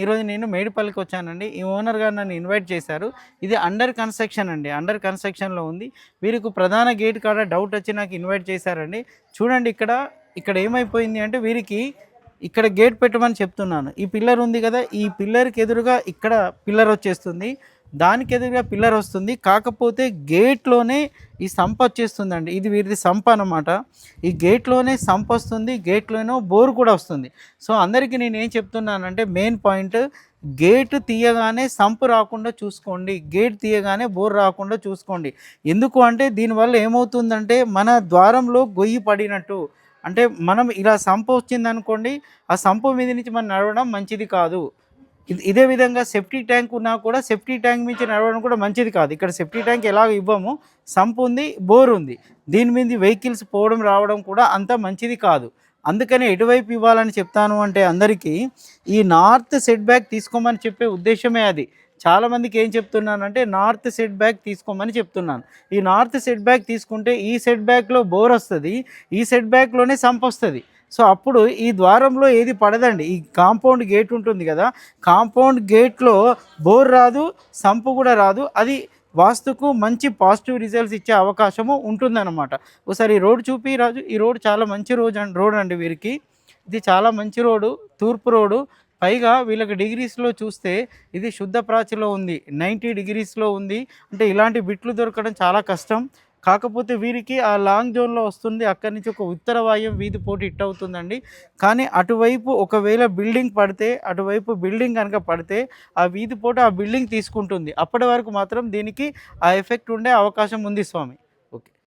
ఈరోజు నేను మేడిపల్లికి వచ్చానండి. ఈ ఓనర్ గారు నన్ను ఇన్వైట్ చేశారు. ఇది అండర్ కన్స్ట్రక్షన్ అండి. అండర్ కన్స్ట్రక్షన్లో ఉంది. వీరికి ప్రధాన గేట్ కాడ డౌట్ వచ్చి నాకు ఇన్వైట్ చేశారండి. చూడండి ఇక్కడ ఇక్కడ ఏమైపోయింది అంటే వీరికి ఇక్కడ గేట్ పెట్టమని చెప్తున్నాను. ఈ పిల్లర్ ఉంది కదా ఈ పిల్లర్కి ఎదురుగా ఇక్కడ పిల్లర్ వచ్చేస్తుంది. దానికి ఎదురుగా పిల్లర్ వస్తుంది. కాకపోతే గేట్లోనే ఈ సంప వచ్చేస్తుందండి. ఇది వీరిది సంప అనమాట ఈ గేట్లోనే సంప వస్తుంది. గేట్లోనో బోర్ కూడా వస్తుంది. సో అందరికీ నేను ఏం చెప్తున్నానంటే మెయిన్ పాయింట్ గేట్ తీయగానే సంపు రాకుండా చూసుకోండి. గేట్ తీయగానే బోర్ రాకుండా చూసుకోండి. ఎందుకు అంటే దీనివల్ల ఏమవుతుందంటే మన ద్వారంలో గొయ్యి పడినట్టు. అంటే మనం ఇలా సంప వచ్చిందనుకోండి ఆ సంపు మీద నుంచి మనం నడవడం మంచిది కాదు. ఇదే విధంగా సెఫ్టీ ట్యాంక్ ఉన్నా కూడా సెఫ్టీ ట్యాంక్ నుంచి నడవడం కూడా మంచిది కాదు. ఇక్కడ సెఫ్టీ ట్యాంక్ ఎలాగ ఇవ్వము. సంప్ ఉంది బోర్ ఉంది. దీని మీద వెహికల్స్ పోవడం రావడం కూడా అంత మంచిది కాదు. అందుకని ఎటువైపు ఇవ్వాలని చెప్తాను అంటే అందరికీ ఈ నార్త్ సెట్ బ్యాక్ తీసుకోమని చెప్పే ఉద్దేశమే అది. చాలామందికి ఏం చెప్తున్నానంటే నార్త్ సెట్ బ్యాక్ తీసుకోమని చెప్తున్నాను. ఈ నార్త్ సెట్ బ్యాక్ తీసుకుంటే ఈ సెట్ బ్యాక్లో బోర్ వస్తుంది ఈ సెట్ బ్యాక్లోనే సంప్ వస్తుంది. సో అప్పుడు ఈ ద్వారంలో ఏది పడదండి. ఈ కాంపౌండ్ గేట్ ఉంటుంది కదా కాంపౌండ్ గేట్లో బోర్ రాదు సంపు కూడా రాదు. అది వాస్తుకు మంచి పాజిటివ్ రిజల్ట్స్ ఇచ్చే అవకాశము ఉంటుందన్నమాట. ఒకసారి ఈ రోడ్ చూపి రాజు. ఈ రోడ్ చాలా మంచి రోజు అండి రోడ్ అండి వీరికి. ఇది చాలా మంచి రోడ్డు తూర్పు రోడ్డు పైగా వీళ్ళకి డిగ్రీస్లో చూస్తే ఇది శుద్ధ ప్రాచిలో ఉంది నైంటీ డిగ్రీస్లో ఉంది. అంటే ఇలాంటి బిట్లు దొరకడం చాలా కష్టం. కాకపోతే వీరికి ఆ లాంగ్ జోన్లో వస్తుంది అక్కడి నుంచి ఒక ఉత్తర వాయుం వీధి పోటీ ఇట్ అవుతుందండి. కానీ అటువైపు ఒకవేళ బిల్డింగ్ పడితే అటువైపు బిల్డింగ్ కనుక పడితే ఆ వీధి పోటు ఆ బిల్డింగ్ తీసుకుంటుంది. అప్పటి వరకు మాత్రం దీనికి ఆ ఎఫెక్ట్ ఉండే అవకాశం ఉంది స్వామి.